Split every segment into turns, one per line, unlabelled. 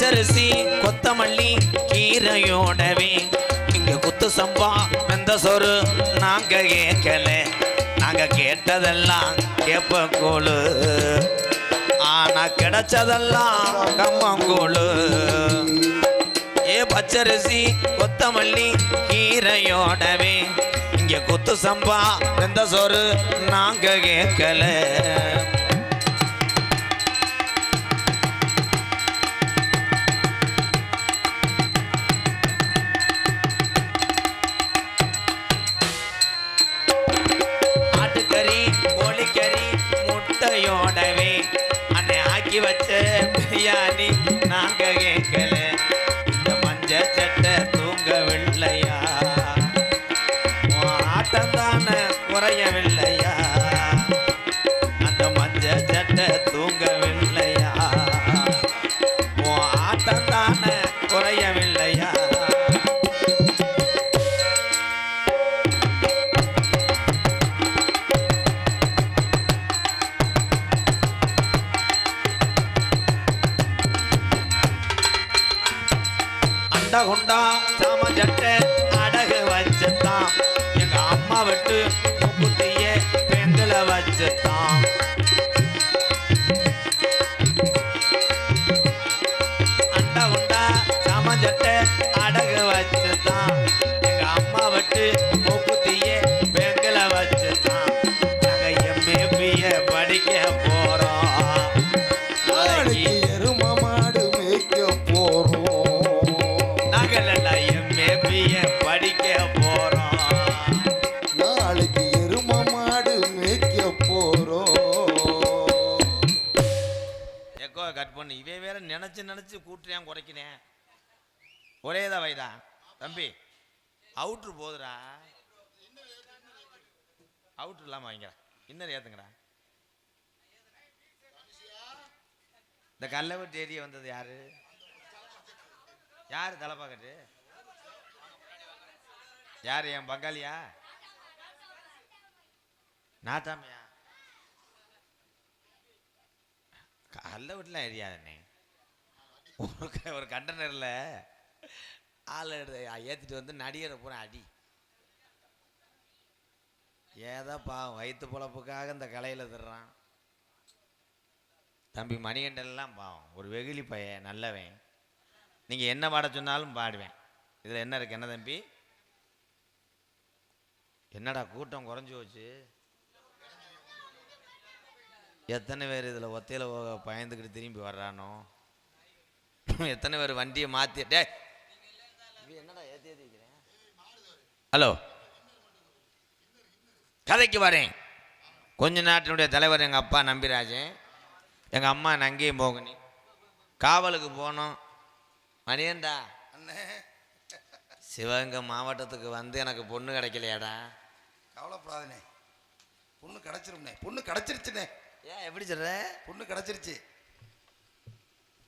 பச்சரிசி கொத்தமல்லி கீரையோடவே. இங்க குத்து சம்பா வெந்த சொரு நாங்க கேட்கல நாங்க கேட்டதெல்லாம் கேப்ப கோழு ஆனா கிடைச்சதெல்லாம் கம்மங்கோழு ஏ பச்சரிசி கொத்தமல்லி கீரையோடவே. இங்க குத்து சம்பா வெந்த சொரு நாங்க கேட்கல அண்டா குண்டா சாம சட்டை அடகு வச்சுத்தான். எங்க அம்மா விட்டு முக்குத்திய பெண்கள வச்சுத்தான். நினைச்சு நினச்சி கூட்டுறேன் குறைக்கினேன் ஒரே தான். வைடா தம்பி அவுட்ரு போதுடா. அவுட்ரு இல்லாம வைங்க இன்னும் ஏத்துங்கடா. இந்த கல்லவட்டு ஏரிய வந்தது யாரு? யாரு தலைப்பாக்கட்டு யாரு என் பங்காளியா? நாத்தாமையா கல்ல வீட்டில் எரியாதண்ணே ஒரு ஒரு கண்டனரில். ஆள் எடுத்து ஏற்றிட்டு வந்து நடிகரை பூரா அடி. ஏதோ பாவம் வயிற்று பொழப்புக்காக இந்த கலையில் திடுறான் தம்பி மணிகண்டன்லாம் பாவம் ஒரு வெகுளி பையன் நல்லவன். நீங்கள் என்ன பாட சொன்னாலும் பாடுவேன். இதில் என்ன இருக்கு என்ன தம்பி? என்னடா கூட்டம் குறைஞ்சி போச்சு? எத்தனை பேர் இதில் ஒத்தையில் பயந்துக்கிட்டு திரும்பி வர்றானோ? எத்தனை பேர் வண்டியை மாற்றி டே என்னடா ஏற்றி ஏற்றிக்கிறேன் ஹலோ. கதைக்கு வரேன். கொஞ்ச நாட்டினுடைய தலைவர் எங்கள் அப்பா நம்பிராஜன். எங்கள் அம்மா நங்கேய மோகினி. காவலுக்கு போனோம். மணியன்டா
அண்ணே.
சிவகங்கை மாவட்டத்துக்கு வந்து எனக்கு பொண்ணு கிடைக்கலையாடா.
கவலைப்படாதண்ணே. பொண்ணு கிடைச்சிரும்ண்ணே. பொண்ணு கிடைச்சிருச்சுண்ணே.
ஏன் எப்படி சொல்ற?
பொண்ணு கிடைச்சிருச்சு.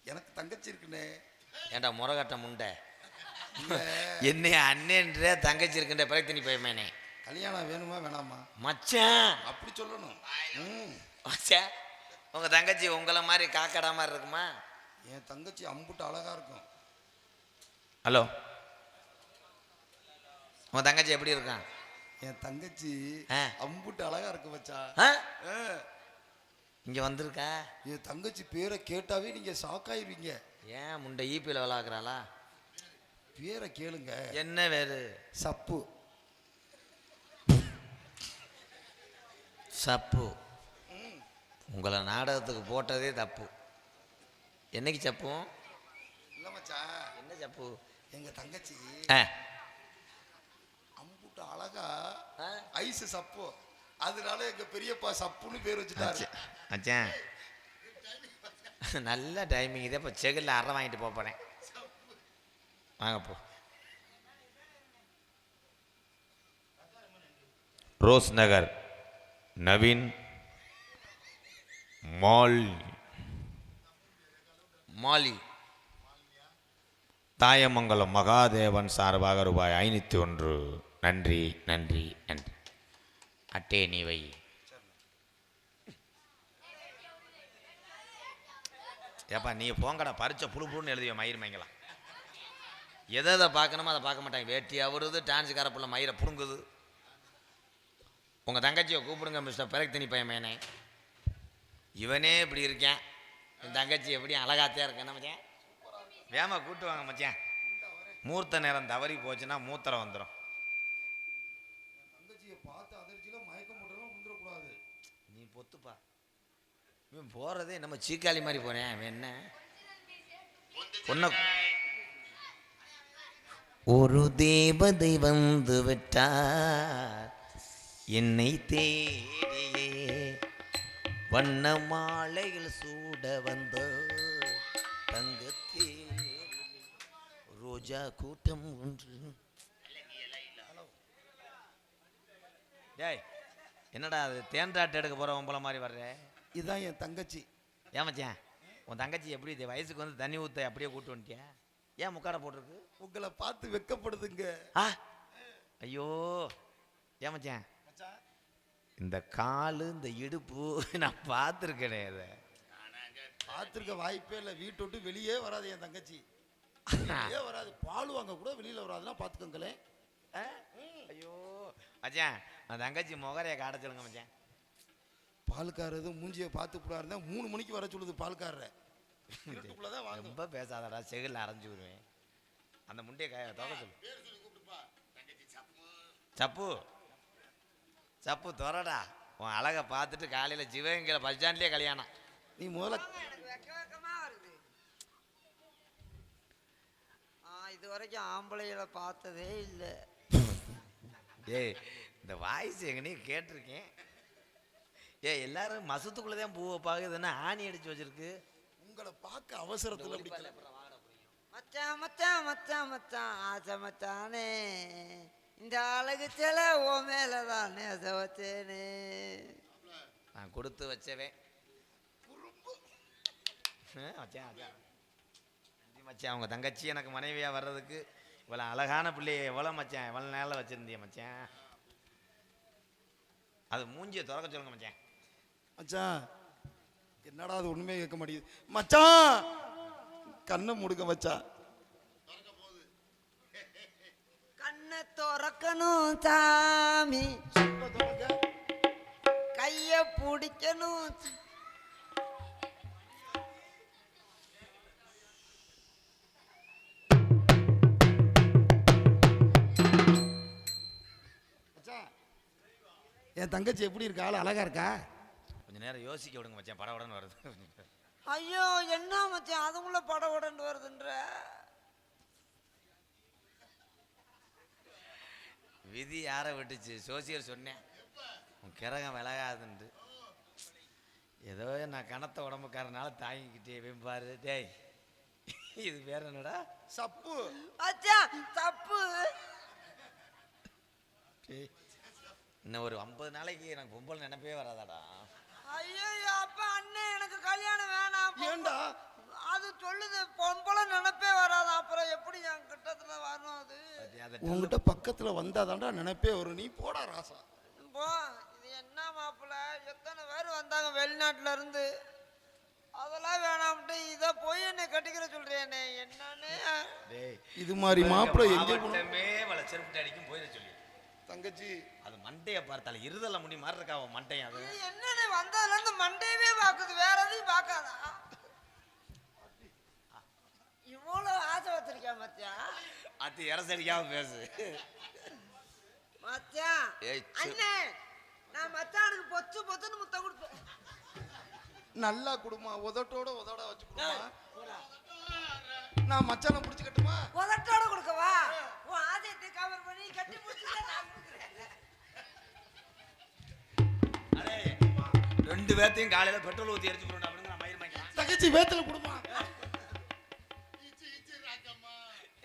எனக்கு தங்கச்சி இருக்குண்ணே.
ஏன்டா முறகட்ட முண்டை?
இல்ல,
என்னை அண்ணன்ற தங்கச்சி இருக்கின்ற பிறகு நீ. போயமேனே
கல்யாணம் வேணுமா வேணாமா?
மச்சான்.
அப்படி சொல்லணும்.
மச்சான் உங்க தங்கச்சி உங்களை மாதிரி காக்கடா மாதிரி இருக்குமா?
என் தங்கச்சி அம்புட்டு அழகா இருக்கும்.
ஹலோ. உங்க தங்கச்சி எப்படி இருக்கான்?
என் தங்கச்சி. அம்புட்டு அழகா இருக்கு மச்சா
ஆ?
ஆ.
இங்க வந்திருக்கா?
என் தங்கச்சி பேரை கேட்டாவே நீங்க ஷாக்காயிருவீங்க.
ஏன் முண்டை ஈபியில் விளாக்குறாளா?
பேரை கேளுங்க.
என்ன வேறு?
சப்பு.
சப்பு. உங்களை நாடகத்துக்கு போட்டதே தப்பு. என்னைக்கு சப்பும்
இல்ல மச்சான்.
என்ன சப்பு?
எங்க தங்கச்சி
ஆ.
அம்புட்டு அழகா? ஐஸ் சப்பு. அதனால எங்க பெரியப்பா சப்புன்னு பேர் வச்சுட்டாரு.
மச்சான். நல்ல டைமிங் இதே இப்போ செகில் அரை வாங்கிட்டு போக போகிறேன் வாங்க போ. Rose Nagar Naveen mall. மாலி. தாயமங்கலம் மகாதேவன் சார்பாக ரூபாய் ஐநூற்றி ஒன்று. நன்றி நன்றி நன்றி. அட்டே நீ வை ஏப்பா நீ போங்கடா பறிச்ச புழு புழுன்னு எழுதிய மயிர் மயங்கலாம். எதை எதை பார்க்கணுமோ அதை பார்க்க மாட்டாங்க. வேட்டி அவருது டான்ஸ் கரப்புள்ள மயிரை பிடுங்குது. உங்கள் தங்கச்சியை கூப்பிடுங்க மிஸ்டர் பிறகு பையன் மேனே இவனே இப்படி இருக்கேன். என் தங்கச்சி எப்படி அழகாத்தையா இருக்கேன் மச்சான்? வேமா கூட்டு வாங்க மச்சான். மூர்த்த நேரம் தவறி போச்சுன்னா மூத்திரம் வந்துடும் இவன் போகிறதே நம்ம சீக்காளி மாதிரி போகிறேன் அவன் என்ன? பொண்ண ஒரு தேவதை வந்து விட்டார். என்னை தேடியே வண்ண மாலைகள் சூட வந்த தங்கத்தே ரோஜா கூட்டம் ஒன்று. டேய் என்னடா அது? தேன்றாட்டு எடுக்க போகிற போல மாதிரி வர்ற.
இதுதான் என் தங்கச்சி.
ஏன் மச்சான்? உன் தங்கச்சி எப்படி இது வயசுக்கு வந்து தண்ணி ஊற்ற அப்படியே கூட்டு வந்துட்டியா? ஏன் முக்காடை போட்டிருக்கு?
உங்களை பார்த்து வெக்கப்படுதுங்க.
ஆ? ஐயோ. ஏன் மச்சான்? இந்த காலு இந்த இடுப்பு நான் பார்த்துருக்கேனே இதை.
பார்த்துருக்க வாய்ப்பே இல்லை. வீட்டை விட்டு வெளியே வராது என் தங்கச்சி. வெளியே வராது. பால் வாங்க கூட வெளியில வராதுன்னா பார்த்துக்கோங்களேன்?
ஐயோ. மச்சான் அந்த தங்கச்சி முகரையை காட்ட சொல்லுங்க மச்சான்.
பால்காரது மூஞ்சியை பார்த்து போடா இருந்தா மூணு மணிக்கு வர சொல்லுது பால்காரரை. வாங்க
ரொம்ப பேசாதடா செகில் அரைஞ்சு விடுவேன். அந்த முண்டையை க தொகை சொல்லு. சப்பு. சப்பு? துறடா. உன் அழகை பார்த்துட்டு காலையில் சிவகங்கையில் பஸ் ஸ்டாண்ட்லேயே கல்யாணம்.
நீ முதல்ல
இது வரைக்கும் ஆம்பளைகளை பார்த்ததே இல்லை.
ஏய் இந்த வாய்ஸ் எங்கனே கேட்டிருக்கேன். ஏய் எல்லாரும் மசத்துக்குள்ளே தான் பூவை பார்க்குதுன்னா ஆணி அடிச்சு வச்சிருக்கு?
உங்களை பார்க்க அவசரத்துல பிடிக்கல.
மச்சான் மச்சான் மச்சான் மச்சான் ஆசை மச்சானே. இந்த அழகு சில ஓ மேல தான் நேச வச்சேனே.
நான் கொடுத்து வச்சவேன். ஆ, மச்சான் மச்சான். நன்றி மச்சான். உங்கள் தங்கச்சி எனக்கு மனைவியாக வர்றதுக்கு இவ்வளோ அழகான பிள்ளைய எவ்வளோ மச்சான்? எவ்வளோ நேரம் வச்சுருந்திய மச்சான்? அது மூஞ்சியை திறக்க சொல்லுங்க மச்சான்.
மச்சான் என்னடா அது ஒண்ணுமே கேட்க மாட்டேங்குது. மச்சான் கண்ணை முடுக்க மச்சான்.
கண்ணை திறக்கணும் சாமி. கைய பிடிக்கணும்.
என் தங்கச்சி எப்படி இருக்கா? அழகா இருக்கா?
கொஞ்சம் நேரம் யோசிக்க விடுங்க மச்சான். படபடன்னு வருது.
ஐயோ என்ன மச்சான்? அதுக்குள்ள உடண்டு வருதுன்ற.
விதி யாரை விட்டுச்சு? சோசியர் சொன்னேன். உன் கிரகம் விலகாதுன்ட்டு. ஏதோ நான் கனத்த உடம்புக்காரனால தாங்கிக்கிட்டே வெம்பாரு டேய் இது வேற என்னடா?
சப்பு.
மச்சான் தப்பு
டேய், இன்னும் ஒரு ஐம்பது நாளைக்கு எனக்கு பொம்பளை நினைப்பே வராதாடா.
ஐயோ அப்பா அண்ணன் எனக்கு கல்யாணம் வேணாம்.
ஏன்டா
அது சொல்லுது பொம்பளை நினைப்பே வராது? அப்புறம் எப்படி என் கிட்டத்துல வரும் அது?
உன்கிட்ட பக்கத்துல வந்தாதான்டா நினைப்பே வரும். நீ போடா ராசா.
போ இது என்ன மாப்பிள்ள? எத்தனை பேர் வந்தாங்க வெளிநாட்டுல இருந்து? அதெல்லாம் வேணாம்ட்டு இதை போய் என்னை கட்டிக்கிற சொல்றியானே என்னன்னு?
டேய்
இது மாதிரி மாப்பிள்ளை எங்கே போனா-
மாவட்டமே வள செருப்பு அடிக்கும் போயிட சொல்லி
தங்கச்சி.
அது மண்டையை பார்த்தால இருதல முடி மாதிரி இருக்கா அவன் மண்டையும் அது
என்னன்னு வந்ததுல இருந்து மண்டையவே பாக்குது வேற எதையும் பார்க்காதா? இவ்வளவு ஆசை வச்சிருக்கேன் மச்சான்?
அது இரசடிக்காம பேசு.
மச்சான்
ஏய், சு-
அண்ணே நான் மச்சானுக்கு பொத்து பொத்துன்னு முத்தம் கொடுப்பேன்
நல்லா குடுமா உதட்டோட உதட வச்சு குடுமா. நான் மச்சானை பிடிச்சிக்கட்டுமா?
உதட்டோட கொடுக்கவா உன் ஆசையத்தை கவர் பண்ணி கட்டி நான்
அடே ரெண்டு பேர்த்தையும் காலையில பெட்ரோல் ஊத்தி எரிச்சு போறோம் அப்படின்னு நான் மயிர் மாய்க்கலாம்
தங்கச்சி வேத்தல குடுமா.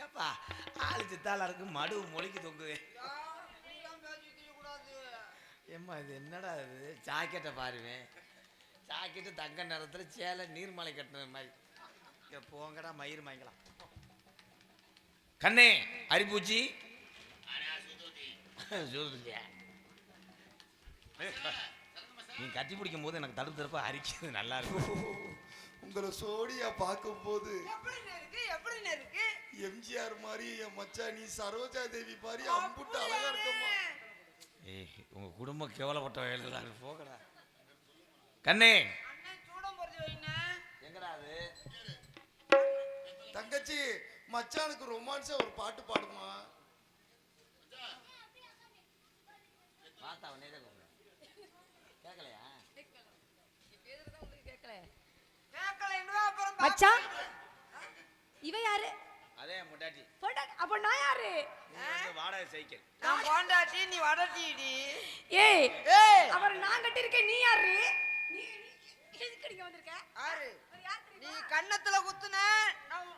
ஏப்பா ஆளு சித்தால இருக்கு மடு மொழிக்கு தொங்குது.
இருக்கக்கூடாது.
ஏம்மா இது என்னடா இது? ஜாக்கெட்டை பாருவேன். ஜாக்கெட்டு தங்க நேரத்தில் சேலை நீர்மலை கட்டின மாதிரி. போங்கடா மயிர் மாய்க்கலாம் கண்ணே அரிப்பூச்சி. நீ கட்டி பிடிக்கும் போது எனக்கு தடுப்பு தடுப்பா அரிக்கிறது நல்லா இருக்கும்
உங்களை சோடியா
எப்படின்னு இருக்கு
எம்ஜிஆர் மாதிரி என் மச்சான் நீ சரோஜா தேவி மாதிரி அம்புட்டு அழகா இருக்கம்மா
ஏய் உங்க குடும்பம் கேவலப்பட்ட வயலுடா போகடா கண்ணே. எங்கடா அது?
தங்கச்சி மச்சானுக்கு ரொமான்ஸா ஒரு பாட்டு பாடுமா?
பார்த்தா தான் கேட்கலையா?
மச்சான் இவ யாரு?
அதே முட்டாட்டி
போட்டா அப்ப நான் யாரு?
வாடகை சைக்கிள்.
நான் கொண்டாட்டி நீ வடட்டிடி
ஏய்
ஏய்.
அவர் நான் கட்டியிருக்கேன் நீ யாரு? நீ நீ எதுக்கு நீங்க வந்திருக்க?
யாரு? நீ? கன்னத்துல குத்துன. நான்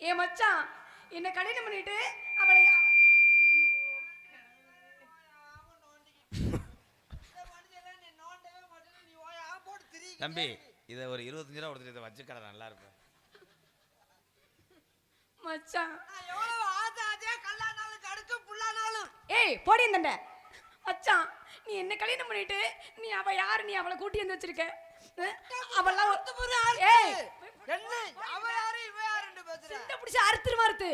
ஏ மச்சான் என்ன கல்யாணம் பண்ணிட்டு அவளை யா-
தம்பி இதை ஒரு இருபத்தஞ்சு ரூபா கொடுத்துட்டு இதை வச்சுக்கடா நல்லா இருக்கும்.
மச்சான். ஏய் போடி இந்த மச்சான் நீ என்ன கல்யாணம் பண்ணிட்டு நீ அவ யாரு நீ அவளை கூட்டி வந்து வச்சிருக்க? ஒரு- ஏய்
என்ன? அவ
சிண்ட புடிச்சு அறுத்துரு மறுத்து.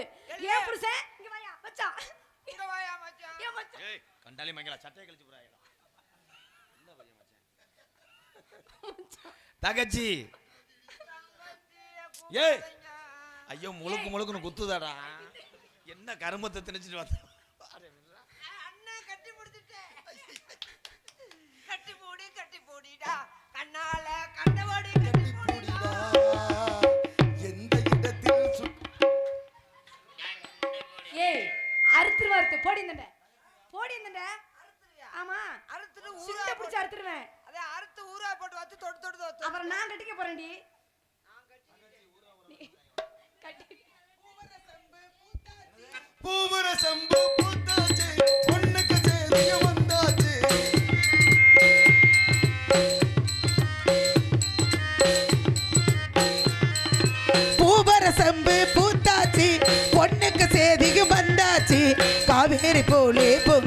ஏன் புடிச்சேன் இங்க வாயா மச்சான்.
இங்க வாயா மச்சான்.
ஏன் மச்சான்?
ஏய் கண்டாலி மங்களா சட்டையை கழிச்சு போறாங்க தகச்சி ஏய். ஐயோ முழுக்கு முழுக்குன்னு குத்துதாடா. என்ன கருமத்தை திணிச்சிட்டு வந்த?
அண்ணன் கட்டி பிடிச்சிட்டேன் கட்டி போடி கட்டி போடிடா கண்ணால கண்டவாடி கட்டி போடிடா
மறுத்து போடி இந்த போடி இந்த ஆமா.
அறுத்துட்டு ஊரா
புடிச்சு அறுத்துருவேன்.
அதே அறுத்து ஊரா போட்டு வச்சு தொட்டு தொட்டு
அவரை நான் கட்டிக்க போறேன்டி. கட்டி.
பூவர சம்பு பூத்தாச்சு. பொண்ணுக்கு சேதிய
போலே பொங்குற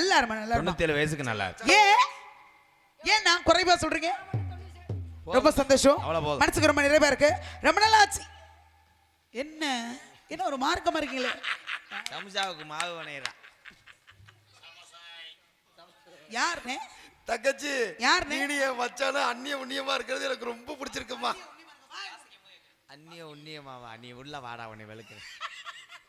நல்லா இருமா நல்லா இருமா.
தொண்ணூத்தேழு வயசுக்கு நல்லா இருக்கு.
ஏன் ஏன் நான் குறைவா சொல்றீங்க? ரொம்ப சந்தோஷம்.
அவ்வளவு போதும்.
மனசுக்கு ரொம்ப நிறைவா இருக்கு. ரொம்ப நல்லா ஆச்சு என்ன? என்ன ஒரு மார்க்கமா இருக்கீங்களே?
சம்சாவுக்கு மாவு வணையிறான்
யாருண்ணே
தங்கச்சி
யாருண்ணே?
நீ என் மச்சான அந்நிய உண்ணியமா இருக்கிறது எனக்கு ரொம்ப பிடிச்சிருக்குமா?
அந்நிய உண்ணியமாவா? நீ உள்ள வாடா உன்னை வெளுக்கிறேன்.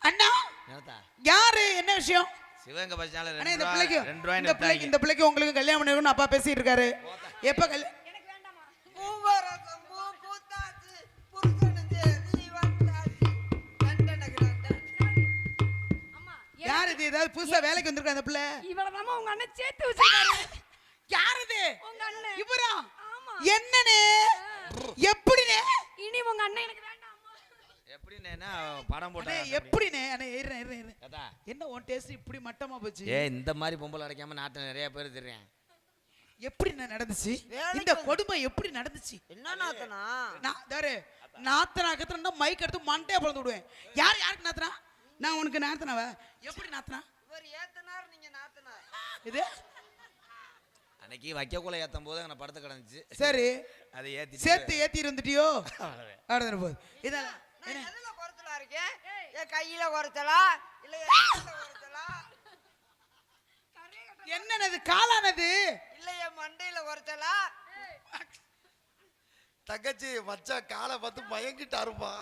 அண்ணா
என்னத்தா
யாரு? என்ன விஷயம்?
சிவகங்கை பஸ் ஸ்டாண்ட்ல
அண்ணா இந்த பிள்ளைக்கு
ரெண்டு ரூபாய்
இந்த பிள்ளைக்கு இந்த பிள்ளைக்கு உங்களுக்கு கல்யாணம் பண்ணிக்கணும்னு அப்பா பேசிட்டு இருக்காரு எப்ப கல்யாணம் யார் இது? ஏதாவது புதுசா வேலைக்கு வந்திருக்கா அந்த பிள்ளை?
இவ்வளவுதாம்மா உங்க அண்ணன் சேர்த்து வச்சிருக்காரு.
யார் இது?
உங்க அண்ணன்.
இவரா?
ஆமா.
என்னனே எப்படினே
இனி உங்க அண்ணன் எனக்கு
எப்படின்னா படம் போட்டா
அண்ணே எப்படினே அண்ணே ஏறுறேன் ஏறுறேன் ஏறுறேன்
கதா
என்ன உன் டேஸ்ட் இப்படி மட்டமா போச்சு?
ஏ இந்த மாதிரி பொம்பளை அடைக்காம நாட்டில் நிறைய பேர் தெரியும்
எப்படி நடந்துச்சு? இந்த கொடுமை எப்படி நடந்துச்சு?
என்ன நாத்தனா?
நான் தாரு நாத்தனா கத்துனா மைக் எடுத்து மண்டையை பிளந்து விடுவேன். யார் யாருக்கு நாத்தனா? நான் உனக்கு நாத்தனாவா? எப்படி நாத்தனா?
இவர் ஏத்தனார் நீங்க நாத்தனார்.
இது?
அன்னைக்கு வைக்கக்குள்ள ஏத்தும் போது அங்கே படுத்து கிடந்துச்சு.
சரி.
அதை ஏத்தி
சேர்த்து ஏத்தி இருந்துட்டியோ அவ்வளோதானே போகுது
நான் எதுல குறைச்சலா இருக்கேன்? என் கையில குறைச்சலா? இல்ல குறைச்சலா?
என்னது காலானது?
இல்ல என் மண்டையில குறைச்சலா?
தங்கச்சி மச்சான் காலை பார்த்து மயங்கிட்டாருப்பா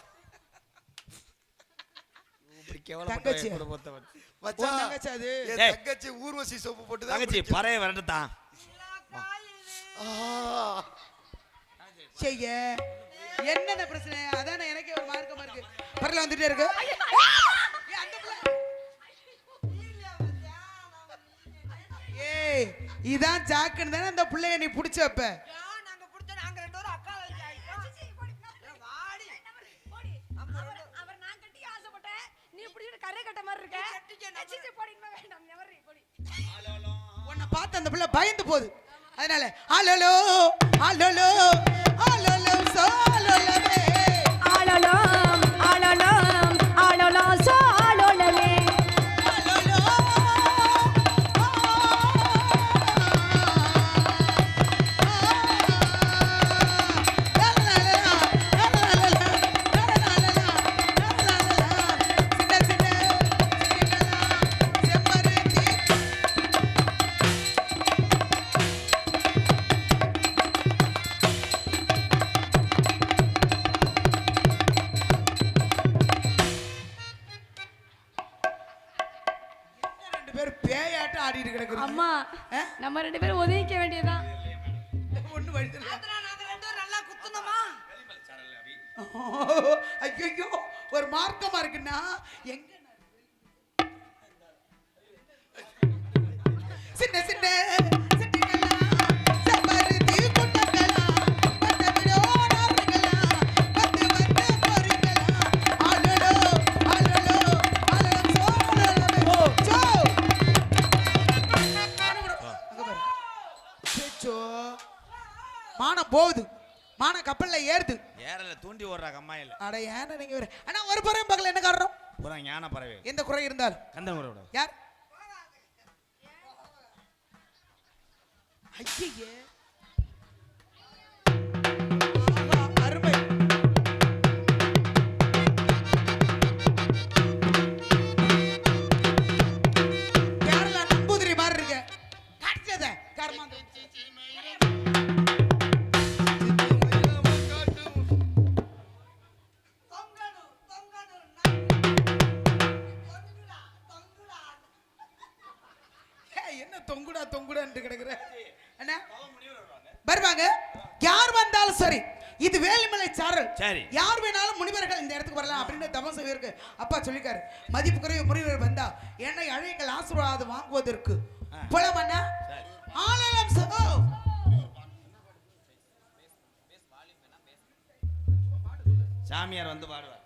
இப்படி
தங்கச்சி.
கேவலப்பட்ட குடும்பத்தை வச்சு.
மச்சான்
உன் தங்கச்சி அது?
தங்கச்சி ஊர்வசி சோப்பு போட்டு
தங்கச்சி. பறைய வரட்டுத்தான்
ஆ.
செய்ய. என்னென்ன பிரச்சனை? அதானே எனக்கே ஒரு மார்க்கமா இருக்கு. பரல வந்துட்டே இருக்கு. ஏய், அந்த பிள்ளை. ஏய் இதான் ஜாக்குன்னு தானே அந்த பிள்ளைய நீ பிடிச்ச வைப்ப?
நாங்க புடிச்ச நாங்க ரெண்டு பேரும் அக்கா வச்சு ஆயிட்டோம். ஏய், வாடி.
அவர் அவர் நான் கட்டி ஆசைப்பட்டேன். நீ பிடிச்சிட்டு கரை கட்ட மாதிரி இருக்க. சீ, சீ, போடி, இனிமே வேண்டாம். never, போடி.
உன்னை பார்த்து அந்த பிள்ளை பயந்து போகுது. அதனால ஆலோலோ ஆலோலோ ஆலோலோ சோலோலவே रा கிடக்குறீங்க
அம்மா? நம்ம ரெண்டு பேரும் ஒதுங்கிக்க வேண்டியதுதான்
ஒண்ணு வழி தெரியல.
நாங்க ரெண்டு பேரும் நல்லா குத்துனோமா
ஐயோ ஒரு மார்க்கமா இருக்குன்னா எங்க சின்ன சின்ன மானம் போகுது. மானம் கப்பல்ல ஏறுது.
ஏறல தூண்டி ஓடுறா கம்மாயில்.
அட ஏன் நீங்க வேற ஆனா ஒரு பறவை பகல என்ன காரணம்?
பூரா ஞான பறவை.
எந்த குறை இருந்தாலும்.
கந்தன் விட.
யார்? ஐயே அருமை. கேரளா நம்பூதிரி மாதிரி இருக்க? காட்டுச்சத கர்மாந்திரம்
சரி.
யார் வேணாலும் முனிவர்கள் இந்த இடத்துக்கு வரலாம் அப்படின்னு தமசம் இருக்கு அப்பா சொல்லிருக்காரு மதிப்புக்குரிய முனிவர் வந்தா என்னை அழைங்கள் ஆசீர்வாதம் வாங்குவதற்கு. போலாம் அண்ணா. ஆலயம் சகோ
சாமியார் வந்து பாடுவார்.